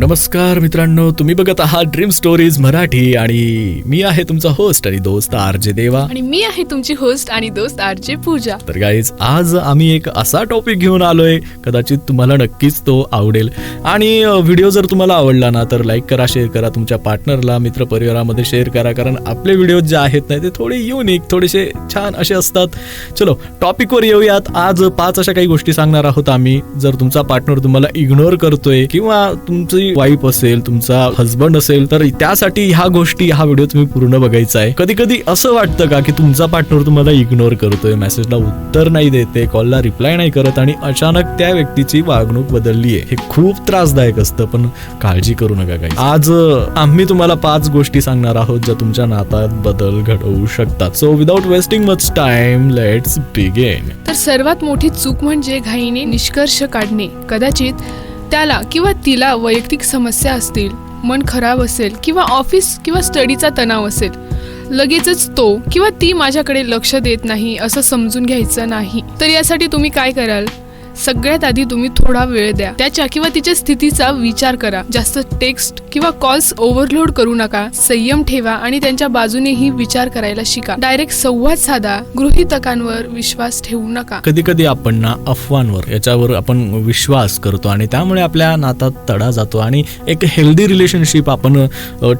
नमस्कार मित्रांनो तुम्ही बघत आहात ड्रीम स्टोरीज मराठी आणि मी आहे तुमचा होस्ट आणि दोस्त आर जे देवा. आणि मी आहे तुमची होस्ट आणि दोस्त आर जे पूजा. तर गाईज आज आम्ही एक असा टॉपिक घेऊन आलोय कदाचित तुम्हाला नक्कीच तो आवडेल. आणि व्हिडिओ जर तुम्हाला आवडला ना तर लाईक करा शेअर करा तुमच्या पार्टनरला मित्रपरिवारामध्ये शेअर करा कारण आपले व्हिडिओ जे आहेत ना ते थोडे युनिक थोडेसे छान असे असतात. चलो टॉपिकवर येऊयात. आज पाच अशा काही गोष्टी सांगणार आहोत आम्ही. जर तुमचा पार्टनर तुम्हाला इग्नोर करतोय किंवा तुमची वाईफ असेल तुमचा हजबंड असेल तर त्यासाठी ह्या गोष्टी हा व्हिडिओ तुम्ही पूर्ण बघायचा आहे. कधी कधी असं वाटतं का की तुमचा पार्टनर तुम्हाला इग्नोर करतोय मेसेजला उत्तर नाही देते कॉलला रिप्लाय नाही करत आणि अचानक त्या व्यक्तीची वागणूक बदलली आहे. हे खूप त्रासदायक असतं पण काळजी करू नका काही आज आम्ही तुम्हाला पाच गोष्टी सांगणार आहोत ज्या तुमच्या नातात बदल घडवू शकतात. So without wasting much time let's begin तर सर्वात मोठी चूक म्हणजे घाईने निष्कर्ष काढणे. कदाचित त्याला किंवा तिला वैयक्तिक समस्या असतील मन खराब असेल किंवा ऑफिस किंवा स्टडीचा तणाव असेल लगेचच तो किंवा ती माझ्याकडे लक्ष देत नाही असं समजून घ्यायचं नाही. तर यासाठी तुम्ही काय कराल? सगळ्यात आधी तुम्ही थोडा वेळ द्या. त्याच्या किंवा तिच्या स्थितीचा विचार करा. जास्त टेक्स्ट किंवा कॉल्स ओव्हरलोड करू नका. संयम ठेवा आणि त्यांच्या बाजूनेही विचार करायला शिका. डायरेक्ट संवाद साधा. गृहितकांवर विश्वास ठेवू नका. कधी कधी आपण ना अफवांवर याच्यावर आपण विश्वास करतो आणि त्यामुळे आपल्या नातात तडा जातो आणि एक हेल्दी रिलेशनशिप आपण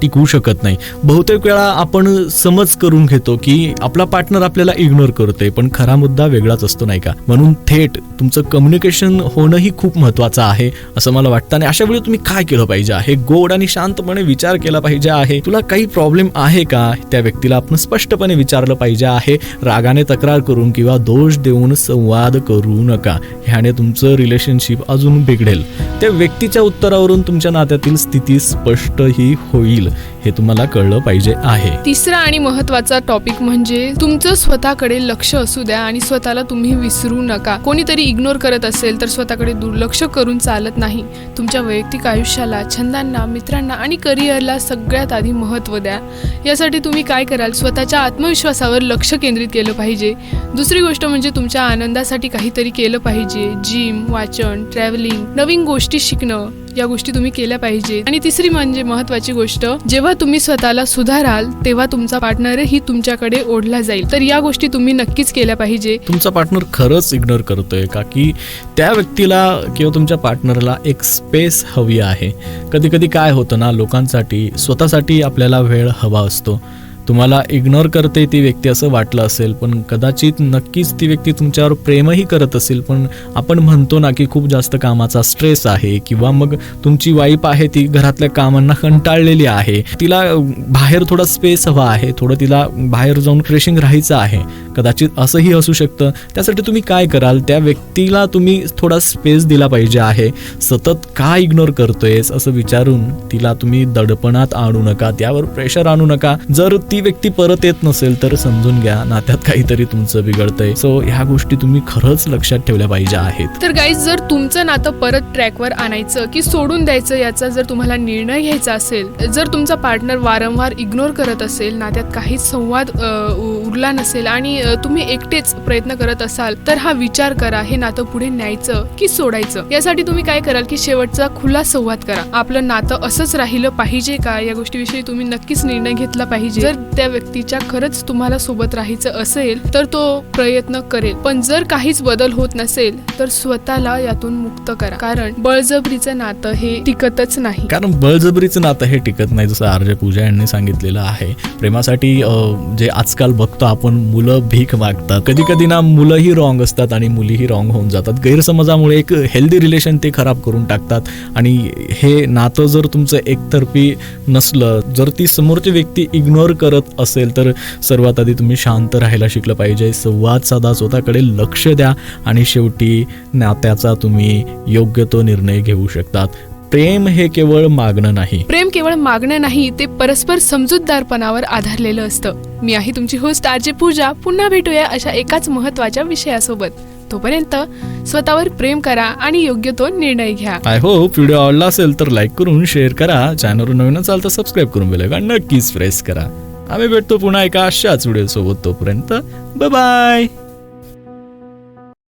टिकवू शकत नाही. बहुतेक वेळा आपण समज करून घेतो की आपला पार्टनर आपल्याला इग्नोर करतोय पण खरा मुद्दा वेगळाच असतो नाही का? म्हणून थेट तुमचं कम्युनिकेशन होणंही खूप महत्वाचं आहे असं मला वाटतं. आणि अशा वेळी तुम्ही काय केलं पाहिजे आहे? गोड आणि शांतपणे विचार केला पाहिजे आहे. तुला काही प्रॉब्लेम आहे का? त्या व्यक्तीला आपण स्पष्टपणे विचारलं पाहिजे आहे. रागाने तक्रार करून किंवा दोष देऊन संवाद करू नका. ह्याने तुमचं रिलेशनशिप अजून बिघडेल. त्या व्यक्तीच्या उत्तरावरून तुमच्या नात्यातील स्थिती स्पष्टही होईल हे तुम्हाला कळलं पाहिजे आहे. तिसरा आणि महत्त्वाचा टॉपिक म्हणजे तुमचं स्वतःकडे लक्ष असू द्या आणि स्वतःला तुम्ही विसरू नका. कोणीतरी इग्नोर करत असेल तर स्वतःकडे दुर्लक्ष करून चालत नाही. तुमच्या वैयक्तिक आयुष्याला छंदांना मित्रांना आणि करिअरला सगळ्यात आधी महत्त्व द्या. यासाठी तुम्ही काय कराल? स्वतःच्या आत्मविश्वासावर लक्ष केंद्रित केलं पाहिजे. दुसरी गोष्ट म्हणजे तुमच्या आनंदासाठी काहीतरी केलं पाहिजे. जिम वाचन ट्रॅव्हलिंग नवीन गोष्टी शिकणं या गोष्टी तुम्ही केल्या पाहिजे आणि तिसरी म्हणजे महत्वाची गोष्ट जेव्हा तुम्ही स्वतःला सुधाराल तेव्हा तुमचा पार्टनरही तुमच्याकडे ओढला जाईल. तर या गोष्टी तुम्ही नक्कीच केल्या पाहिजे. तुमचा पार्टनर खरंच इग्नोर करतोय का? की त्या व्यक्तीला किंवा तुमच्या पार्टनरला एक स्पेस हवी आहे. कधी कधी काय होतं ना लोकांसाठी स्वतःसाठी आपल्याला वेळ हवा असतो. तुम्हाला इग्नोर करते ती व्यक्ती असं वाटलं असेल पण कदाचित नक्कीच ती व्यक्ती तुमच्यावर प्रेमही करत असेल पण आपण म्हणतो ना की खूप जास्त कामाचा स्ट्रेस आहे किंवा मग तुमची वाईफ आहे ती घरातल्या कामांना कंटाळलेली आहे तिला बाहेर थोडा स्पेस हवा आहे थोडं तिला बाहेर जाऊन फ्रेशिंग राहायचं आहे. कदाचित असंही असू शकतं. त्यासाठी तुम्ही काय कराल? त्या व्यक्तीला तुम्ही थोडा स्पेस दिला पाहिजे आहे. सतत का इग्नोर करतोयस असं विचारून तिला तुम्ही दडपणात आणू नका त्यावर प्रेशर आणू नका. जर ती ती व्यक्ती परत येत नसेल तर समजून घ्या नात्यात काहीतरी तुमचं बिघडतंय. सो ह्या गोष्टी तुम्ही खरंच लक्षात ठेवल्या पाहिजे आहेत. तर गाईज जर तुमचं नातं परत ट्रॅकवर आणायचं की सोडून द्यायचं याचा जर तुम्हाला निर्णय घ्यायचा असेल जर तुमचा पार्टनर वारंवार इग्नोर करत असेल नात्यात काहीच संवाद उरला नसेल आणि तुम्ही एकटेच प्रयत्न करत असाल तर हा विचार करा हे नातं पुढे न्यायचं की सोडायचं? यासाठी तुम्ही काय कराल की शेवटचा खुला संवाद करा. आपलं नातं असंच राहिलं पाहिजे का? या गोष्टीविषयी तुम्ही नक्कीच निर्णय घेतला पाहिजे. जर त्या व्यक्तीच्या खरंच तुम्हाला सोबत राहायचं असेल तर तो प्रयत्न करेल. पण जर काहीच बदल होत नसेल तर स्वतःला यातून मुक्त करा. कारण बळजबरीचं नातं हे टिकतच नाही. कारण बळजबरीचं नातं हे टिकत नाही जसं आर्य पूजा यांनी सांगितलेलं आहे. प्रेमासाठी जे आजकाल बघतो आपण मुलं भीक मागतात. कधी कधी ना मुलंही रॉंग असतात आणि मुलीही रॉंग होऊन जातात. गैरसमजामुळे एक हेल्दी रिलेशन ते खराब करून टाकतात. आणि हे नातं जर तुमचं एकतर्फी नसलं जर ती समोरची व्यक्ती इग्नोर करत असेल तर सर्वात आधी तुम्ही शांत राहायला शिकलं पाहिजे. संवाद साधा स्वतःकडे लक्ष द्या आणि शेवटी नात्याचा तुम्ही योग्य तो निर्णय घेऊ शकतात. प्रेम हे केवळ मागणं नाही. प्रेम केवळ मागणं नाही ते परस्पर समजूतदारपणावर आधारलेलं असतं. मी आहे तुमची होस्ट आरजे पूजा. पुन्हा भेटूया अशा एकाच महत्त्वाच्या विषयासोबत. तोपर्यंत स्वतःवर प्रेम करा आणि योग्य तो निर्णय घ्या. आय होप व्हिडिओ आवडला असेल तर लाईक करून शेअर करा. चॅनलवर नवीन असाल तर सबस्क्राईब करून बेल नक्कीच प्रेस करा. आम्ही भेटतो पुन्हा एका अशाच व्हिडिओ सोबत तोपर्यंत. बाय